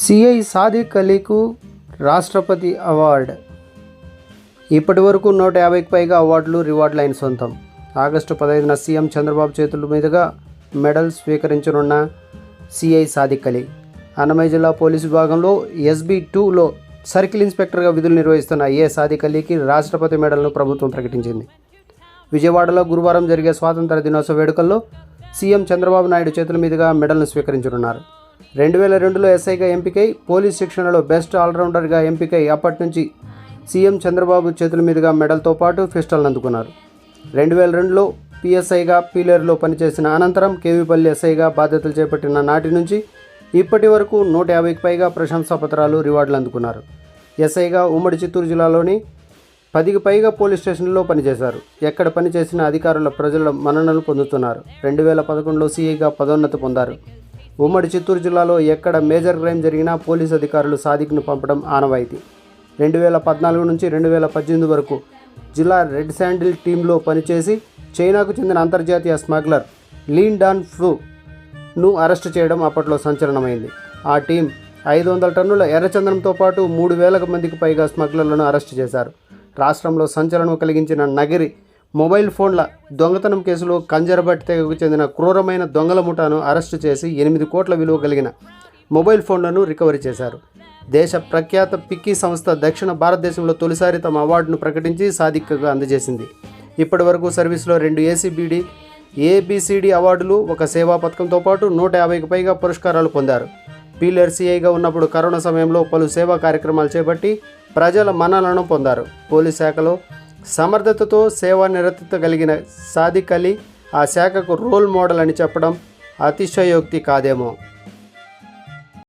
CI Sadiq అలీకు రాష్ట్రపతి award. ఇప్పటి వరకు నూట యాభైకి పైగా అవార్డులు రివార్డులు అయిన సొంతం. ఆగస్టు పదహైదున సీఎం చంద్రబాబు చేతుల మీదుగా మెడల్ స్వీకరించనున్న సిఐ సాదిక్ అలీ అన్నమయ్య జిల్లా పోలీసు విభాగంలో ఎస్బీ టూలో సర్కిల్ ఇన్స్పెక్టర్గా విధులు నిర్వహిస్తున్న ఏ సాదిక్ అలీకి రాష్ట్రపతి మెడల్ను ప్రభుత్వం ప్రకటించింది. విజయవాడలో గురువారం జరిగే స్వాతంత్ర దినోత్సవ వేడుకల్లో సీఎం చంద్రబాబు నాయుడు చేతుల మీదుగా మెడల్ను స్వీకరించనున్నారు. రెండు వేల రెండులో ఎస్ఐగా ఎంపికై పోలీస్ శిక్షణలో బెస్ట్ ఆల్రౌండర్గా ఎంపికై అప్పటి నుంచి సీఎం చంద్రబాబు చేతుల మీదుగా మెడల్తో పాటు ఫిస్టల్ని అందుకున్నారు రెండు వేల రెండులో పిఎస్ఐగా పీలేరులో పనిచేసిన అనంతరం కేవీపల్లి ఎస్ఐగా బాధ్యతలు చేపట్టిన నాటి నుంచి ఇప్పటి వరకు నూట యాభైకి పైగా ప్రశంసా పత్రాలు రివార్డులు అందుకున్నారు. ఎస్ఐగా ఉమ్మడి చిత్తూరు జిల్లాలోని పదికి పైగా పోలీస్ స్టేషన్లో పనిచేశారు. ఎక్కడ పనిచేసిన అధికారుల ప్రజల మన్ననలు పొందుతున్నారు. రెండు వేల పదకొండులో సీఐగా పదోన్నతి పొందారు. ఉమ్మడి చిత్తూరు జిల్లాలో ఎక్కడ మేజర్ క్రైమ్ జరిగినా పోలీస్ అధికారులు సాదిక్ను పంపడం ఆనవాయితీ. రెండు వేల పద్నాలుగు నుంచి రెండు వేల పద్దెనిమిది వరకు జిల్లా రెడ్ శాండిల్ టీంలో పనిచేసి చైనాకు చెందిన అంతర్జాతీయ స్మగ్లర్ లీన్ డాన్ ఫ్లూను అరెస్ట్ చేయడం అప్పట్లో సంచలనమైంది. ఆ టీం ఐదు వందల టన్నుల ఎర్రచందనంతో పాటు మూడు వేలకు మందికి పైగా స్మగ్లర్లను అరెస్ట్ చేశారు. రాష్ట్రంలో సంచలనం కలిగించిన నగిరి మొబైల్ ఫోన్ల దొంగతనం కేసులో కంజరబట్టి తెగకు చెందిన క్రూరమైన దొంగల ముఠాను అరెస్టు చేసి ఎనిమిది కోట్ల విలువ కలిగిన మొబైల్ ఫోన్లను రికవరీ చేశారు. దేశ ప్రఖ్యాత పిక్కీ సంస్థ దక్షిణ భారతదేశంలో తొలిసారి తమ అవార్డును ప్రకటించి సాధికగా అందజేసింది. ఇప్పటి వరకు సర్వీస్లో రెండు ఏసీబీడీ ఏబిసిడి అవార్డులు ఒక సేవా పథకంతో పాటు నూట యాభైకి పైగా పురస్కారాలు పొందారు. పీలర్ సిఐగా ఉన్నప్పుడు కరోనా సమయంలో పలు సేవా కార్యక్రమాలు చేపట్టి ప్రజల మన్ననలను పొందారు. పోలీస్ శాఖలో సమర్థతతో సేవా నిరతత కలిగిన సాధికలి ఆ శాఖకు రోల్ మోడల్ అని చెప్పడం అతిశయోక్తి కాదేమో.